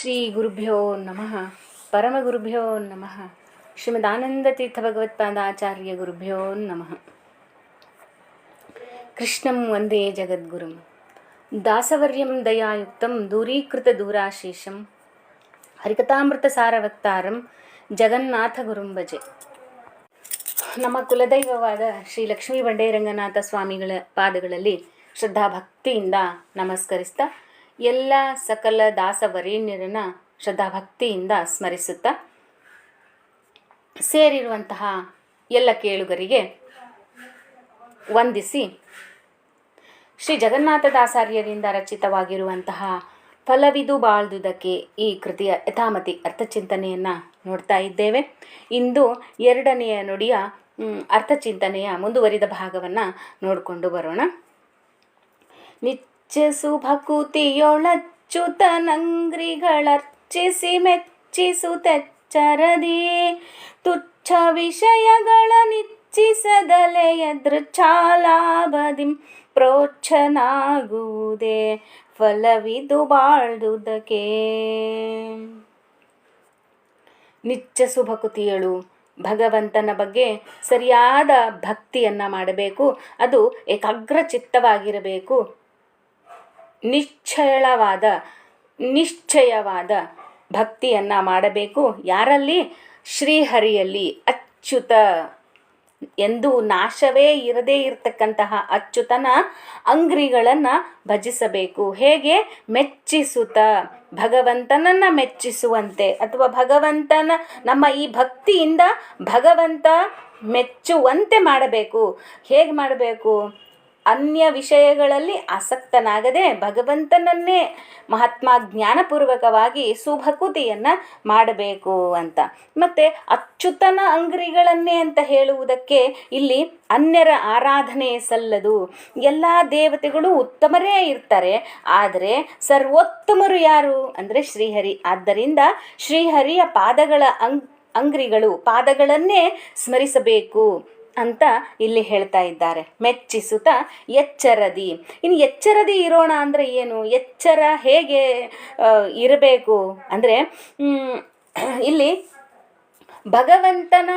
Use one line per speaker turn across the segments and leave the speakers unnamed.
ಶ್ರೀ ಗುರುಭ್ಯೋ ನಮಃ ಪರಮಗುರುಭ್ಯೋ ನಮಃ ಶ್ರೀಮದಾನಂದತೀರ್ಥ ಭಗವತ್ಪಾದಾಚಾರ್ಯ ಗುರುಭ್ಯೋ ನಮಃ ಕೃಷ್ಣಂ ವಂದೇ ಜಗದ್ಗುರುಂ ದಾಸವರ್ಯಂ ದಯಾಯುಕ್ತಂ ದೂರೀಕೃತ ದೂರಾಶೇಷಂ ಹರಿಕಥಾಮೃತ ಸಾರವಕ್ತಾರಂ ಜಗನ್ನಾಥ ಗುರುಂ ಭಜೆ ನಮ್ಮ ಕುಲದೈವವಾದ ಶ್ರೀ ಲಕ್ಷ್ಮೀ ಬಂಡೇರಂಗನಾಥ ಸ್ವಾಮಿಗಳ ಪಾದಗಳಲ್ಲಿ ಶ್ರದ್ಧಾ ಭಕ್ತಿಯಿಂದ ನಮಸ್ಕರಿಸ್ತಾ ಎಲ್ಲ ಸಕಲ ದಾಸವರೇಣ್ಯರನ್ನ ಶ್ರದ್ಧಾ ಭಕ್ತಿಯಿಂದ ಸ್ಮರಿಸುತ್ತಾ ಸೇರಿರುವಂತಹ ಎಲ್ಲ ಕೇಳುಗರಿಗೆ ವಂದಿಸಿ ಶ್ರೀ ಜಗನ್ನಾಥ ದಾಸಾರ್ಯರಿಂದ ರಚಿತವಾಗಿರುವಂತಹ ಫಲವಿದು ಬಾಳ್ದುದಕ್ಕೆ ಈ ಕೃತಿಯ ಯಥಾಮತಿ ಅರ್ಥಚಿಂತನೆಯನ್ನು ನೋಡ್ತಾ ಇದ್ದೇವೆ. ಇಂದು ಎರಡನೆಯ ನುಡಿಯ ಅರ್ಥಚಿಂತನೆಯ ಮುಂದುವರಿದ ಭಾಗವನ್ನು ನೋಡಿಕೊಂಡು ಬರೋಣ. ನಿಚ್ಚಸು ಮೆಚ್ಚಿಸು ತೆಚ್ಚರದಿ. ತುಚ್ಛ ವಿಷಯಗಳ ನಿಚ್ಚಿಸದಲೆಯ ದೃಚ್ಛಾಲಾಭದಿಂ ಪ್ರೋಚ್ಛನಾಗುವುದೇ. ಫಲವಿದು ಬಾಳ್ದುದಕ್ಕೆ. ನಿಚ್ಚ ಭಕುತಿಯಳು, ಭಗವಂತನ ಬಗ್ಗೆ ಸರಿಯಾದ ಭಕ್ತಿಯನ್ನು ಮಾಡಬೇಕು. ಅದು ಏಕಾಗ್ರ ಚಿತ್ತವಾಗಿರಬೇಕು ನಿಶ್ಚಳವಾದ ನಿಶ್ಚಯವಾದ ಭಕ್ತಿಯನ್ನು ಮಾಡಬೇಕು. ಯಾರಲ್ಲಿ? ಶ್ರೀಹರಿಯಲ್ಲಿ ಅಚ್ಯುತ. ಎಂದು ನಾಶವೇ ಇರದೇ ಇರತಕ್ಕಂತಹ ಅಚ್ಯುತನ ಅಂಗ್ರಿಗಳನ್ನು ಭಜಿಸಬೇಕು. ಹೇಗೆ? ಮೆಚ್ಚಿಸುತ್ತ ಭಗವಂತನನ್ನು ಮೆಚ್ಚಿಸುವಂತೆ ಅಥವಾ ಭಗವಂತನ, ನಮ್ಮ ಈ ಭಕ್ತಿಯಿಂದ ಭಗವಂತ ಮೆಚ್ಚುವಂತೆ ಮಾಡಬೇಕು. ಹೇಗೆ ಮಾಡಬೇಕು? ಅನ್ಯ ವಿಷಯಗಳಲ್ಲಿ ಆಸಕ್ತನಾಗದೆ ಭಗವಂತನನ್ನೇ ಮಹಾತ್ಮ ಜ್ಞಾನಪೂರ್ವಕವಾಗಿ ಸುಭಕುತಿಯನ್ನು ಮಾಡಬೇಕು ಅಂತ. ಮತ್ತು ಅಚ್ಯುತನ ಅಂಗ್ರಿಗಳನ್ನೇ ಅಂತ ಹೇಳುವುದಕ್ಕೆ ಇಲ್ಲಿ ಅನ್ಯರ ಆರಾಧನೆ ಸಲ್ಲದು. ಎಲ್ಲ ದೇವತೆಗಳು ಉತ್ತಮರೇ ಇರ್ತಾರೆ. ಆದರೆ ಸರ್ವೋತ್ತಮರು ಯಾರು ಅಂದರೆ ಶ್ರೀಹರಿ. ಆದ್ದರಿಂದ ಶ್ರೀಹರಿಯ ಪಾದಗಳ ಅಂಗ್, ಅಂಗ್ರಿಗಳು ಪಾದಗಳನ್ನೇ ಸ್ಮರಿಸಬೇಕು. ಅಂತ ಇಲ್ಲಿ ಹೇಳ್ತಾ ಇದ್ದಾರೆ. ಮೆಚ್ಚಿಸುತ್ತ ಎಚ್ಚರದಿ. ಇನ್ನು ಎಚ್ಚರದಿ ಇರೋಣ ಅಂದರೆ ಏನು? ಎಚ್ಚರ ಹೇಗೆ ಇರಬೇಕು? ಅಂದರೆ ಇಲ್ಲಿ ಭಗವಂತನ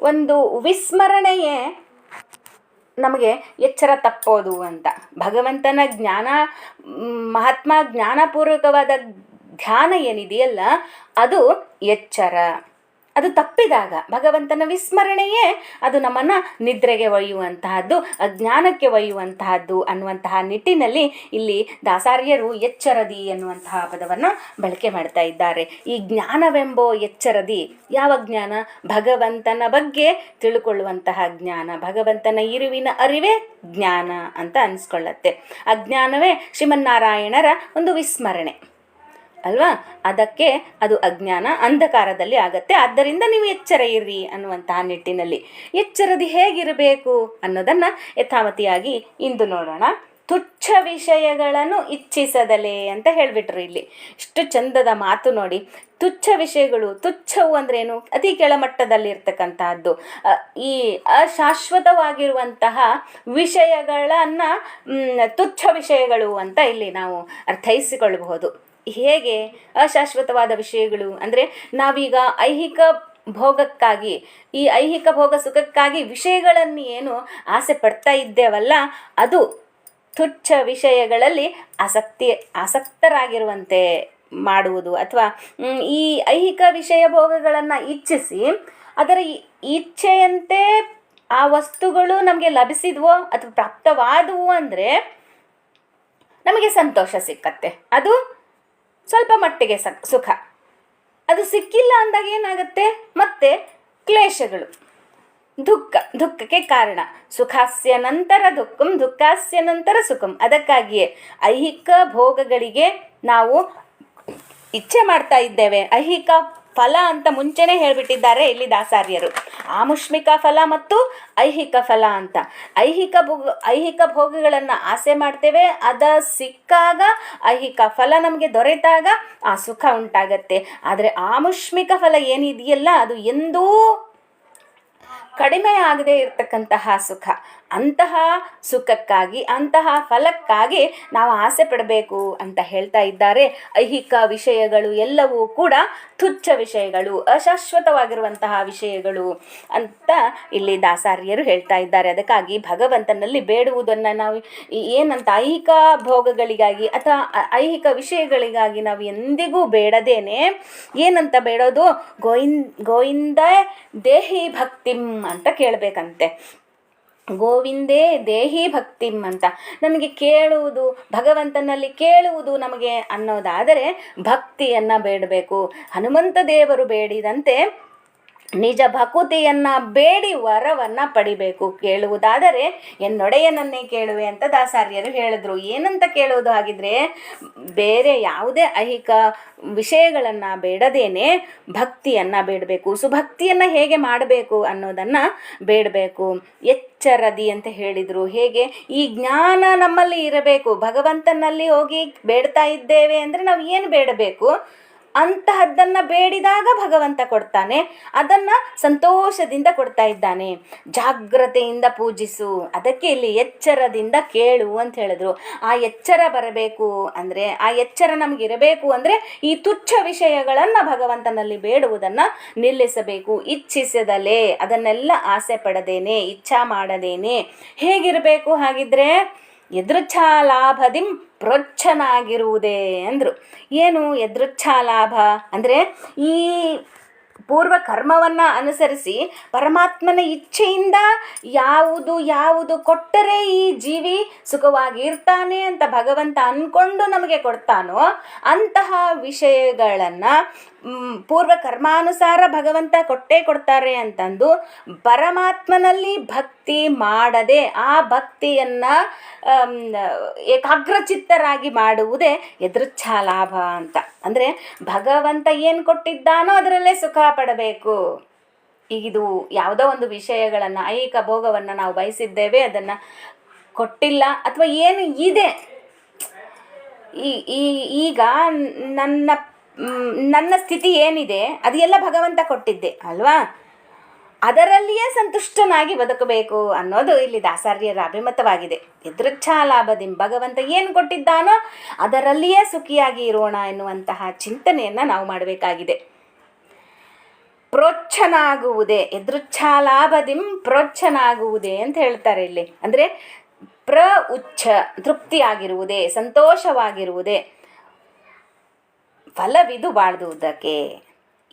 ಒಂದು ವಿಸ್ಮರಣೆಯೇ ನಮಗೆ ಎಚ್ಚರ ತಪ್ಪೋದು ಅಂತ. ಭಗವಂತನ ಜ್ಞಾನ, ಮಹಾತ್ಮ ಜ್ಞಾನಪೂರ್ವಕವಾದ ಧ್ಯಾನ ಏನಿದೆಯಲ್ಲ, ಅದು ಎಚ್ಚರ. ಅದು ತಪ್ಪಿದಾಗ ಭಗವಂತನ ವಿಸ್ಮರಣೆಯೇ ಅದು ನಮ್ಮನ್ನು ನಿದ್ರೆಗೆ ಒಯ್ಯುವಂತಹದ್ದು, ಅಜ್ಞಾನಕ್ಕೆ ಒಯ್ಯುವಂತಹದ್ದು ಅನ್ನುವಂತಹ ನಿಟ್ಟಿನಲ್ಲಿ ಇಲ್ಲಿ ದಾಸಾರ್ಯರು ಎಚ್ಚರದಿ ಎನ್ನುವಂತಹ ಪದವನ್ನು ಬಳಕೆ ಮಾಡ್ತಾ ಇದ್ದಾರೆ. ಈ ಜ್ಞಾನವೆಂಬೋ ಎಚ್ಚರದಿ ಯಾವ ಜ್ಞಾನ? ಭಗವಂತನ ಬಗ್ಗೆ ತಿಳ್ಕೊಳ್ಳುವಂತಹ ಜ್ಞಾನ, ಭಗವಂತನ ಇರುವಿನ ಅರಿವೇ ಜ್ಞಾನ ಅಂತ ಅನಿಸ್ಕೊಳ್ಳತ್ತೆ. ಅಜ್ಞಾನವೇ ಶ್ರೀಮನ್ನಾರಾಯಣರ ಒಂದು ವಿಸ್ಮರಣೆ. ಅಲ್ವಾ? ಅದಕ್ಕೆ ಅದು ಅಜ್ಞಾನ ಅಂಧಕಾರದಲ್ಲಿ ಆಗತ್ತೆ. ಆದ್ದರಿಂದ ನೀವು ಎಚ್ಚರ ಇರ್ರಿ ಅನ್ನುವಂತಹ ನಿಟ್ಟಿನಲ್ಲಿ. ಎಚ್ಚರದಿ ಹೇಗಿರಬೇಕು ಅನ್ನೋದನ್ನು ಯಥಾವತಿಯಾಗಿ ಇಂದು ನೋಡೋಣ. ತುಚ್ಛ ವಿಷಯಗಳನ್ನು ಇಚ್ಛಿಸದಲೇ ಅಂತ ಹೇಳಿಬಿಟ್ರು ಇಲ್ಲಿ. ಇಷ್ಟು ಚಂದದ ಮಾತು ನೋಡಿ. ತುಚ್ಛ ವಿಷಯಗಳು, ತುಚ್ಛವು ಅಂದ್ರೇನು? ಅತಿ ಕೆಳಮಟ್ಟದಲ್ಲಿರ್ತಕ್ಕಂತಹದ್ದು ಈ ಅಶಾಶ್ವತವಾಗಿರುವಂತಹ ವಿಷಯಗಳನ್ನು ತುಚ್ಛ ವಿಷಯಗಳು ಅಂತ ಇಲ್ಲಿ ನಾವು ಅರ್ಥೈಸಿಕೊಳ್ಳಬಹುದು. ಹೇಗೆ ಅಶಾಶ್ವತವಾದ ವಿಷಯಗಳು? ಅಂದರೆ ನಾವೀಗ ಐಹಿಕ ಭೋಗಕ್ಕಾಗಿ, ಈ ಐಹಿಕ ಭೋಗ ಸುಖಕ್ಕಾಗಿ ವಿಷಯಗಳನ್ನು ಏನು ಆಸೆ ಪಡ್ತಾ ಇದ್ದೇವಲ್ಲ, ಅದು ತುಚ್ಛ ವಿಷಯಗಳಲ್ಲಿ ಆಸಕ್ತಿ, ಆಸಕ್ತರಾಗಿರುವಂತೆ ಮಾಡುವುದು. ಅಥವಾ ಈ ಐಹಿಕ ವಿಷಯ ಭೋಗಗಳನ್ನು ಇಚ್ಛಿಸಿ, ಅದರ ಇಚ್ಛೆಯಂತೆ ಆ ವಸ್ತುಗಳು ನಮಗೆ ಲಭಿಸಿದ್ವೋ ಅಥವಾ ಪ್ರಾಪ್ತವಾದವು ಅಂದರೆ ನಮಗೆ ಸಂತೋಷ ಸಿಕ್ಕತ್ತೆ. ಅದು ಸ್ವಲ್ಪ ಮಟ್ಟಿಗೆ ಸುಖ. ಅದು ಸಿಕ್ಕಿಲ್ಲ ಅಂದಾಗ ಏನಾಗುತ್ತೆ? ಮತ್ತೆ ಕ್ಲೇಶಗಳು. ದುಃಖ. ದುಃಖಕ್ಕೆ ಕಾರಣ. ಸುಖಾಸ್ಯ ನಂತರ ದುಃಖಂ, ದುಃಖಾಸ್ಯ ನಂತರ ಸುಖಂ. ಅದಕ್ಕಾಗಿಯೇ ಐಹಿಕ ಭೋಗಗಳಿಗೆ ನಾವು ಇಚ್ಛೆ ಮಾಡ್ತಾ ಇದ್ದೇವೆ. ಐಹಿಕ ಫಲ ಅಂತ ಮುಂಚೆನೇ ಹೇಳಿಬಿಟ್ಟಿದ್ದಾರೆ ಇಲ್ಲಿ ದಾಸಾರ್ಯರು. ಆಮುಷ್ಮಿಕ ಫಲ ಮತ್ತು ಐಹಿಕ ಫಲ ಅಂತ. ಐಹಿಕ ಭೋಗ, ಐಹಿಕ ಭೋಗಗಳನ್ನು ಆಸೆ ಮಾಡ್ತೇವೆ, ಅದ ಸಿಕ್ಕಾಗ ಐಹಿಕ ಫಲ ನಮಗೆ ದೊರೆತಾಗ ಆ ಸುಖ ಉಂಟಾಗತ್ತೆ. ಆದರೆ ಆಮುಷ್ಮಿಕ ಫಲ ಏನಿದೆಯಲ್ಲ, ಅದು ಎಂದೂ ಕಡಿಮೆ ಆಗದೆ ಇರತಕ್ಕಂತಹ ಸುಖ. ಅಂತಹ ಸುಖಕ್ಕಾಗಿ, ಅಂತಹ ಫಲಕ್ಕಾಗಿ ನಾವು ಆಸೆ ಪಡಬೇಕು ಅಂತ ಹೇಳ್ತಾ ಇದ್ದಾರೆ. ಐಹಿಕ ವಿಷಯಗಳು ಎಲ್ಲವೂ ಕೂಡ ತುಚ್ಛ ವಿಷಯಗಳು, ಅಶಾಶ್ವತವಾಗಿರುವಂತಹ ವಿಷಯಗಳು ಅಂತ ಇಲ್ಲಿ ದಾಸಾರ್ಯರು ಹೇಳ್ತಾ ಇದ್ದಾರೆ. ಅದಕ್ಕಾಗಿ ಭಗವಂತನಲ್ಲಿ ಬೇಡುವುದನ್ನು ನಾವು ಏನಂತ ಐಹಿಕ ಭೋಗಗಳಿಗಾಗಿ ಅಥವಾ ಐಹಿಕ ವಿಷಯಗಳಿಗಾಗಿ ನಾವು ಎಂದಿಗೂ ಬೇಡದೇನೆ. ಏನಂತ ಬೇಡೋದು? ಗೋಯಿನ್ ಗೋವಿಂದ ದೇಹಿ ಭಕ್ತಿಂ ಅಂತ ಕೇಳಬೇಕಂತೆ. ಗೋವಿಂದೇ ದೇಹಿ ಭಕ್ತಿಂ ಅಂತ. ನಮಗೆ ಕೇಳುವುದು, ಭಗವಂತನಲ್ಲಿ ಕೇಳುವುದು ನಮಗೆ ಅನ್ನೋದಾದರೆ ಭಕ್ತಿಯನ್ನು ಬೇಡಬೇಕು. ಹನುಮಂತ ದೇವರು ಬೇಡಿದಂತೆ ನಿಜ ಭಕುತಿಯನ್ನ ಬೇಡಿ ವರವನ್ನ ಪಡಿಬೇಕು ಕೇಳುವುದಾದರೆ ಎನ್ನೊಡೆಯನನ್ನೇ ಕೇಳುವೆ ಅಂತ ದಾಸಾರ್ಯರು ಹೇಳಿದ್ರು. ಏನಂತ ಕೇಳುವುದು ಹಾಗಿದ್ರೆ, ಬೇರೆ ಯಾವುದೇ ಐಹಿಕ ವಿಷಯಗಳನ್ನು ಬೇಡದೇನೆ ಭಕ್ತಿಯನ್ನು ಬೇಡಬೇಕು. ಸುಭಕ್ತಿಯನ್ನು ಹೇಗೆ ಮಾಡಬೇಕು ಅನ್ನೋದನ್ನು ಬೇಡಬೇಕು. ಎಚ್ಚರದಿ ಅಂತ ಹೇಳಿದರು. ಹೇಗೆ? ಈ ಜ್ಞಾನ ನಮ್ಮಲ್ಲಿ ಇರಬೇಕು. ಭಗವಂತನಲ್ಲಿ ಹೋಗಿ ಬೇಡ್ತಾ ಇದ್ದೇವೆ ಅಂದರೆ ನಾವು ಏನು ಬೇಡಬೇಕು? ಅಂತಹದ್ದನ್ನು ಬೇಡಿದಾಗ ಭಗವಂತ ಕೊಡ್ತಾನೆ, ಅದನ್ನು ಸಂತೋಷದಿಂದ ಕೊಡ್ತಾ ಇದ್ದಾನೆ. ಜಾಗ್ರತೆಯಿಂದ ಪೂಜಿಸು, ಅದಕ್ಕೆ ಇಲ್ಲಿ ಎಚ್ಚರದಿಂದ ಕೇಳು ಅಂತ ಹೇಳಿದ್ರು. ಆ ಎಚ್ಚರ ಬರಬೇಕು ಅಂದರೆ, ಆ ಎಚ್ಚರ ನಮಗಿರಬೇಕು ಅಂದರೆ ಈ ತುಚ್ಛ ವಿಷಯಗಳನ್ನು ಭಗವಂತನಲ್ಲಿ ಬೇಡುವುದನ್ನು ನಿಲ್ಲಿಸಬೇಕು. ಇಚ್ಛಿಸದಲೇ, ಅದನ್ನೆಲ್ಲ ಆಸೆ ಪಡದೇನೆ, ಇಚ್ಛಾ ಮಾಡದೇನೆ. ಹೇಗಿರಬೇಕು ಹಾಗಿದ್ರೆ ಎದೃಚ್ಛಾ ಲಾಭದಿಂ ಪ್ರೊಚ್ಛನಾಗಿರುವುದೇ ಅಂದರು. ಏನು ಎದೃಚ್ಛಾ ಲಾಭ ಅಂದರೆ ಈ ಪೂರ್ವ ಕರ್ಮವನ್ನು ಅನುಸರಿಸಿ ಪರಮಾತ್ಮನ ಇಚ್ಛೆಯಿಂದ ಯಾವುದು ಯಾವುದು ಕೊಟ್ಟರೆ ಈ ಜೀವಿ ಸುಖವಾಗಿ ಇರ್ತಾನೆ ಅಂತ ಭಗವಂತ ಅಂದ್ಕೊಂಡು ನಮಗೆ ಕೊಡ್ತಾನೋ, ಅಂತಹ ವಿಷಯಗಳನ್ನು ಪೂರ್ವ ಕರ್ಮಾನುಸಾರ ಭಗವಂತ ಕೊಟ್ಟೇ ಕೊಡ್ತಾರೆ ಅಂತಂದು ಪರಮಾತ್ಮನಲ್ಲಿ ಭಕ್ತಿ ಮಾಡದೆ ಆ ಭಕ್ತಿಯನ್ನು ಏಕಾಗ್ರಚಿತ್ತರಾಗಿ ಮಾಡುವುದೇ ಎದೃಚ್ಛಾ ಲಾಭ ಅಂತ. ಅಂದರೆ ಭಗವಂತ ಏನು ಕೊಟ್ಟಿದ್ದಾನೋ ಅದರಲ್ಲೇ ಸುಖ ಪಡಬೇಕು. ಇದು ಯಾವುದೋ ಒಂದು ವಿಷಯಗಳನ್ನು, ಐಕ ಭೋಗವನ್ನು ನಾವು ಬಯಸಿದ್ದೇವೆ, ಅದನ್ನು ಕೊಟ್ಟಿಲ್ಲ ಅಥವಾ ಏನು ಇದೆ. ಈ, ಈಗ ನನ್ನ ನನ್ನ ಸ್ಥಿತಿ ಏನಿದೆ ಅದೆಲ್ಲ ಭಗವಂತ ಕೊಟ್ಟಿದ್ದೆ, ಅಲ್ವಾ? ಅದರಲ್ಲಿಯೇ ಸಂತುಷ್ಟನಾಗಿ ಬದುಕಬೇಕು ಅನ್ನೋದು ಇಲ್ಲಿ ದಾಸಾರ್ಯರ ಅಭಿಮತವಾಗಿದೆ. ಎದೃಚ್ಛಾ ಲಾಭದಿಂ ಭಗವಂತ ಏನು ಕೊಟ್ಟಿದ್ದಾನೋ ಅದರಲ್ಲಿಯೇ ಸುಖಿಯಾಗಿ ಇರೋಣ ಎನ್ನುವಂತಹ ಚಿಂತನೆಯನ್ನು ನಾವು ಮಾಡಬೇಕಾಗಿದೆ. ಪ್ರೋಚ್ಛನಾಗುವುದೇ ಎದೃಚ್ಛಾ ಲಾಭದಿಂ ಪ್ರೋಚ್ಛನಾಗುವುದೇ ಅಂತ ಹೇಳ್ತಾರೆ ಇಲ್ಲಿ. ಅಂದರೆ ಪ್ರ ಉಚ್ಛ, ತೃಪ್ತಿಯಾಗಿರುವುದೇ, ಸಂತೋಷವಾಗಿರುವುದೇ. ಫಲವಿದು ಬಾಳ್ದುವುದಕ್ಕೆ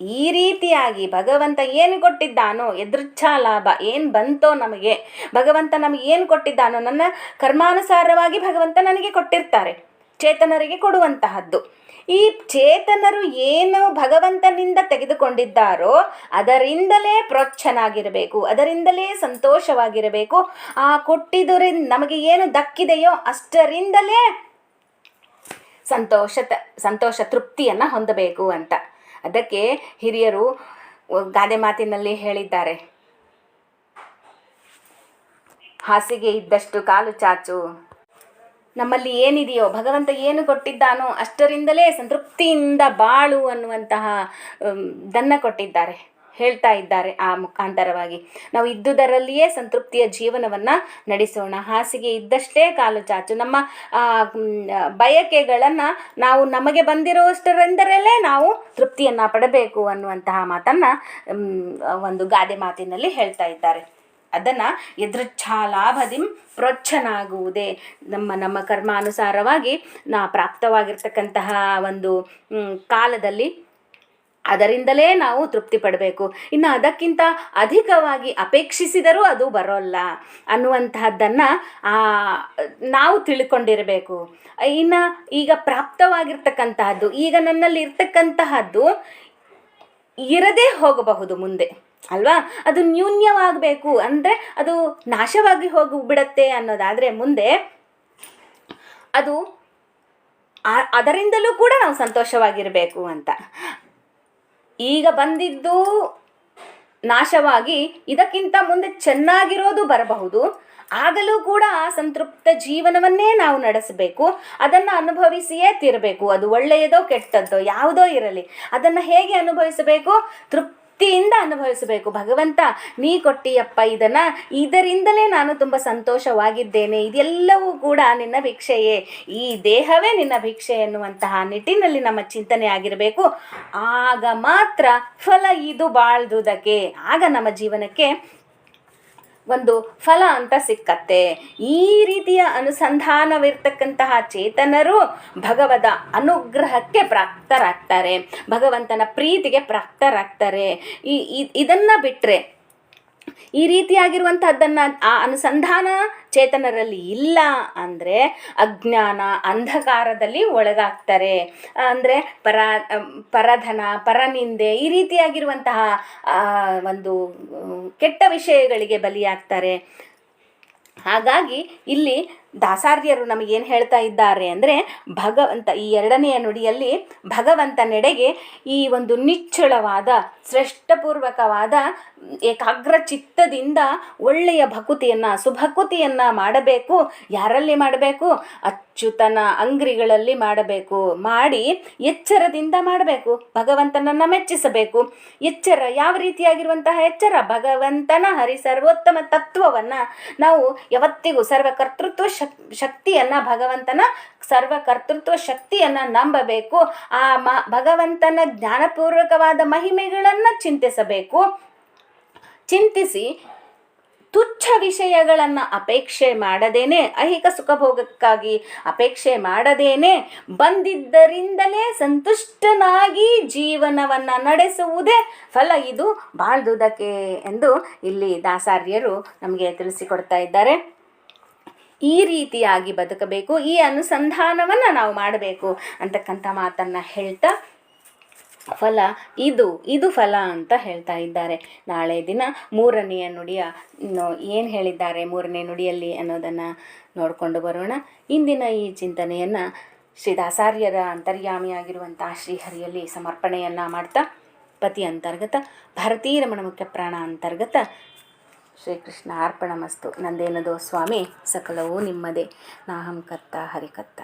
ಈ ರೀತಿಯಾಗಿ ಭಗವಂತ ಏನು ಕೊಟ್ಟಿದ್ದಾನೋ ಎದೃಚ್ಛಾ ಲಾಭ ಏನು ಬಂತೋ ನಮಗೆ, ಭಗವಂತ ನಮಗೆ ಏನು ಕೊಟ್ಟಿದ್ದಾನೋ ನನ್ನ ಕರ್ಮಾನುಸಾರವಾಗಿ ಭಗವಂತ ನನಗೆ ಕೊಟ್ಟಿರ್ತಾರೆ, ಚೇತನರಿಗೆ ಕೊಡುವಂತಹದ್ದು. ಈ ಚೇತನರು ಏನು ಭಗವಂತನಿಂದ ತೆಗೆದುಕೊಂಡಿದ್ದಾರೋ, ಅದರಿಂದಲೇ ಪ್ರೋಚ್ಛನಾಗಿರಬೇಕು, ಅದರಿಂದಲೇ ಸಂತೋಷವಾಗಿರಬೇಕು. ಆ ಕೊಟ್ಟಿದ್ದರಿಂದ ನಮಗೆ ಏನು ದಕ್ಕಿದೆಯೋ ಅಷ್ಟರಿಂದಲೇ ಸಂತೋಷ ಸಂತೋಷ ತೃಪ್ತಿಯನ್ನು ಹೊಂದಬೇಕು ಅಂತ. ಅದಕ್ಕೆ ಹಿರಿಯರು ಗಾದೆ ಮಾತಿನಲ್ಲಿ ಹೇಳಿದ್ದಾರೆ. ಹಾಸಿಗೆ ಇದ್ದಷ್ಟು ಕಾಲು ಚಾಚು. ನಮ್ಮಲ್ಲಿ ಏನಿದೆಯೋ, ಭಗವಂತ ಏನು ಕೊಟ್ಟಿದ್ದಾನೋ ಅಷ್ಟರಿಂದಲೇ ಸಂತೃಪ್ತಿಯಿಂದ ಬಾಳು ಅನ್ನುವಂತಹ ದನ್ನ ಕೊಟ್ಟಿದ್ದಾರೆ. ಹೇಳ್ತಾ ಇದ್ದಾರೆ ಆ ಮುಖಾಂತರವಾಗಿ. ನಾವು ಇದ್ದುದರಲ್ಲಿಯೇ ಸಂತೃಪ್ತಿಯ ಜೀವನವನ್ನು ನಡೆಸೋಣ. ಹಾಸಿಗೆ ಇದ್ದಷ್ಟೇ ಕಾಲು ಚಾಚು. ನಮ್ಮ ಬಯಕೆಗಳನ್ನು ನಾವು ನಮಗೆ ಬಂದಿರುವಷ್ಟರಿಂದಲೇ ನಾವು ತೃಪ್ತಿಯನ್ನು ಪಡಬೇಕು ಅನ್ನುವಂತಹ ಮಾತನ್ನು ಒಂದು ಗಾದೆ ಮಾತಿನಲ್ಲಿ ಹೇಳ್ತಾ ಇದ್ದಾರೆ. ಅದನ್ನು ಎದೃಚ್ಛಾ ಲಾಭದಿಂ ಪ್ರೊಚ್ಛನಾಗುವುದೇ. ನಮ್ಮ ನಮ್ಮ ಕರ್ಮಾನುಸಾರವಾಗಿ ನಾ ಪ್ರಾಪ್ತವಾಗಿರ್ತಕ್ಕಂತಹ ಒಂದು ಕಾಲದಲ್ಲಿ ಅದರಿಂದಲೇ ನಾವು ತೃಪ್ತಿ ಪಡಬೇಕು. ಇನ್ನು ಅದಕ್ಕಿಂತ ಅಧಿಕವಾಗಿ ಅಪೇಕ್ಷಿಸಿದರೂ ಅದು ಬರೋಲ್ಲ. ಅನ್ನುವಂತಹದ್ದನ್ನು ನಾವು ತಿಳ್ಕೊಂಡಿರಬೇಕು. ಇನ್ನು ಈಗ ಪ್ರಾಪ್ತವಾಗಿರ್ತಕ್ಕಂತಹದ್ದು, ಈಗ ನನ್ನಲ್ಲಿ ಇರ್ತಕ್ಕಂತಹದ್ದು ಇರದೇ ಹೋಗಬಹುದು ಮುಂದೆ. ಅಲ್ವಾ? ಅದು ನ್ಯೂನ್ಯವಾಗಬೇಕು. ಅಂದರೆ ಅದು ನಾಶವಾಗಿ ಹೋಗಿಬಿಡತ್ತೆ ಅನ್ನೋದಾದರೆ ಮುಂದೆ ಅದು ಅದರಿಂದಲೂ ಕೂಡ ನಾವು ಸಂತೋಷವಾಗಿರಬೇಕು ಅಂತ. ಈಗ ಬಂದಿದ್ದು ನಾಶವಾಗಿ ಇದಕ್ಕಿಂತ ಮುಂದೆ ಚೆನ್ನಾಗಿರೋದು ಬರಬಹುದು. ಆಗಲೂ ಕೂಡ ಆ ಸಂತೃಪ್ತ ಜೀವನವನ್ನೇ ನಾವು ನಡೆಸಬೇಕು. ಅದನ್ನು ಅನುಭವಿಸಿಯೇ ತಿರಬೇಕು. ಅದು ಒಳ್ಳೆಯದೋ ಕೆಟ್ಟದ್ದೋ ಯಾವುದೋ ಇರಲಿ. ಅದನ್ನು ಹೇಗೆ ಅನುಭವಿಸಬೇಕು? ತೃಪ್ತಿಯಿಂದ ತೃಪ್ತಿಯಿಂದ ಅನುಭವಿಸಬೇಕು. ಭಗವಂತ, ನೀ ಕೊಟ್ಟಿಯಪ್ಪ ಇದನ್ನ, ಇದರಿಂದಲೇ ನಾನು ತುಂಬ ಸಂತೋಷವಾಗಿದ್ದೇನೆ. ಇದೆಲ್ಲವೂ ಕೂಡ ನಿನ್ನ ಭಿಕ್ಷೆಯೇ. ಈ ದೇಹವೇ ನಿನ್ನ ಭಿಕ್ಷೆ ಎನ್ನುವಂತಹ ನಿಟ್ಟಿನಲ್ಲಿ ನಮ್ಮ ಚಿಂತನೆ ಆಗಿರಬೇಕು. ಆಗ ಮಾತ್ರ ಫಲ ಇದು ಬಾಳ್ದುದಕ್ಕೆ. ಆಗ ನಮ್ಮ ಜೀವನಕ್ಕೆ ಒಂದು ಫಲ ಅಂತ ಸಿಕ್ಕತ್ತೆ. ಈ ರೀತಿಯ ಅನುಸಂಧಾನವಿರ್ತಕ್ಕಂತಹ ಚೇತನರು ಭಗವದ ಅನುಗ್ರಹಕ್ಕೆ ಪ್ರಾಪ್ತರಾಗ್ತಾರೆ. ಭಗವಂತನ ಪ್ರೀತಿಗೆ ಪ್ರಾಪ್ತರಾಗ್ತಾರೆ. ಈ ಇದನ್ನ ಬಿಟ್ಟರೆ ಈ ರೀತಿಯಾಗಿರುವಂತಹದ್ದನ್ನು ಆ ಅನುಸಂಧಾನ ಚೇತನರಲ್ಲಿ ಇಲ್ಲ ಅಂದರೆ ಅಜ್ಞಾನ, ಅಂಧಕಾರದಲ್ಲಿ ಒಳಗಾಗ್ತಾರೆ. ಅಂದರೆ ಪರ ಪರಧನ, ಪರನಿಂದೆ ಈ ರೀತಿಯಾಗಿರುವಂತಹ ಒಂದು ಕೆಟ್ಟ ವಿಷಯಗಳಿಗೆ ಬಲಿಯಾಗ್ತಾರೆ. ಹಾಗಾಗಿ ಇಲ್ಲಿ ದಾಸಾರ್ಯರು ನಮಗೇನು ಹೇಳ್ತಾ ಇದ್ದಾರೆ ಅಂದರೆ ಭಗವಂತ, ಈ ಎರಡನೆಯ ನುಡಿಯಲ್ಲಿ ಭಗವಂತನೆಡೆಗೆ ಈ ಒಂದು ನಿಚ್ಚಳವಾದ, ಶ್ರೇಷ್ಠಪೂರ್ವಕವಾದ, ಏಕಾಗ್ರ ಚಿತ್ತದಿಂದ ಒಳ್ಳೆಯ ಭಕುತಿಯನ್ನು, ಸುಭಕುತಿಯನ್ನು ಮಾಡಬೇಕು. ಯಾರಲ್ಲಿ ಮಾಡಬೇಕು? ಅಚ್ಯುತನ ಅಂಗ್ರಿಗಳಲ್ಲಿ ಮಾಡಬೇಕು. ಮಾಡಿ ಎಚ್ಚರದಿಂದ ಮಾಡಬೇಕು. ಭಗವಂತನನ್ನು ಮೆಚ್ಚಿಸಬೇಕು. ಎಚ್ಚರ ಯಾವ ರೀತಿಯಾಗಿರುವಂತಹ ಎಚ್ಚರ? ಭಗವಂತನ ಹರಿ ಸರ್ವೋತ್ತಮ ತತ್ವವನ್ನು ನಾವು ಯಾವತ್ತಿಗೂ ಸರ್ವಕರ್ತೃತ್ವ ಶಕ್, ಶಕ್ತಿಯನ್ನು ಭಗವಂತನ ಸರ್ವಕರ್ತೃತ್ವ ಶಕ್ತಿಯನ್ನು ನಂಬಬೇಕು. ಆ ಮ, ಭಗವಂತನ ಜ್ಞಾನಪೂರ್ವಕವಾದ ಮಹಿಮೆಗಳನ್ನು ಚಿಂತಿಸಬೇಕು. ಚಿಂತಿಸಿ ತುಚ್ಛ ವಿಷಯಗಳನ್ನು ಅಪೇಕ್ಷೆ ಮಾಡದೇನೆ, ಐಹಿಕ ಸುಖಭೋಗಕ್ಕಾಗಿ ಅಪೇಕ್ಷೆ ಮಾಡದೇನೆ, ಬಂದಿದ್ದರಿಂದಲೇ ಸಂತುಷ್ಟನಾಗಿ ಜೀವನವನ್ನು ನಡೆಸುವುದೇ ಫಲ. ಇದು ಬಾಳ್ದುದಕ್ಕೆ ಎಂದು ಇಲ್ಲಿ ದಾಸಾರ್ಯರು ನಮಗೆ ತಿಳಿಸಿಕೊಡ್ತಾ ಇದ್ದಾರೆ. ಈ ರೀತಿಯಾಗಿ ಬದುಕಬೇಕು, ಈ ಅನುಸಂಧಾನವನ್ನು ನಾವು ಮಾಡಬೇಕು ಅಂತಕ್ಕಂಥ ಮಾತನ್ನು ಹೇಳ್ತಾ ಫಲ, ಇದು ಇದು ಫಲ ಅಂತ ಹೇಳ್ತಾ ಇದ್ದಾರೆ. ನಾಳೆ ದಿನ ಮೂರನೆಯ ನುಡಿಯ ಏನು ಹೇಳಿದ್ದಾರೆ ಮೂರನೇ ನುಡಿಯಲ್ಲಿ ಅನ್ನೋದನ್ನು ನೋಡಿಕೊಂಡು ಬರೋಣ. ಇಂದಿನ ಈ ಚಿಂತನೆಯನ್ನು ಶ್ರೀ ದಾಸಾರ್ಯರ ಅಂತರ್ಯಾಮಿಯಾಗಿರುವಂಥ ಶ್ರೀಹರಿಯಲ್ಲಿ ಸಮರ್ಪಣೆಯನ್ನು ಮಾಡ್ತಾ, ಪತಿ ಅಂತರ್ಗತ ಭಾರತೀಯ ರಮಣ ಮುಖ್ಯ ಪ್ರಾಣ ಅಂತರ್ಗತ ಶ್ರೀಕೃಷ್ಣ ಅರ್ಪಣಮಸ್ತು. ನಂದೇನದೋ ಸ್ವಾಮಿ ಸಕಲವೂ ನಿಮ್ಮದೇ. ನಾಹಂ ಕರ್ತ ಹರಿಕರ್ತ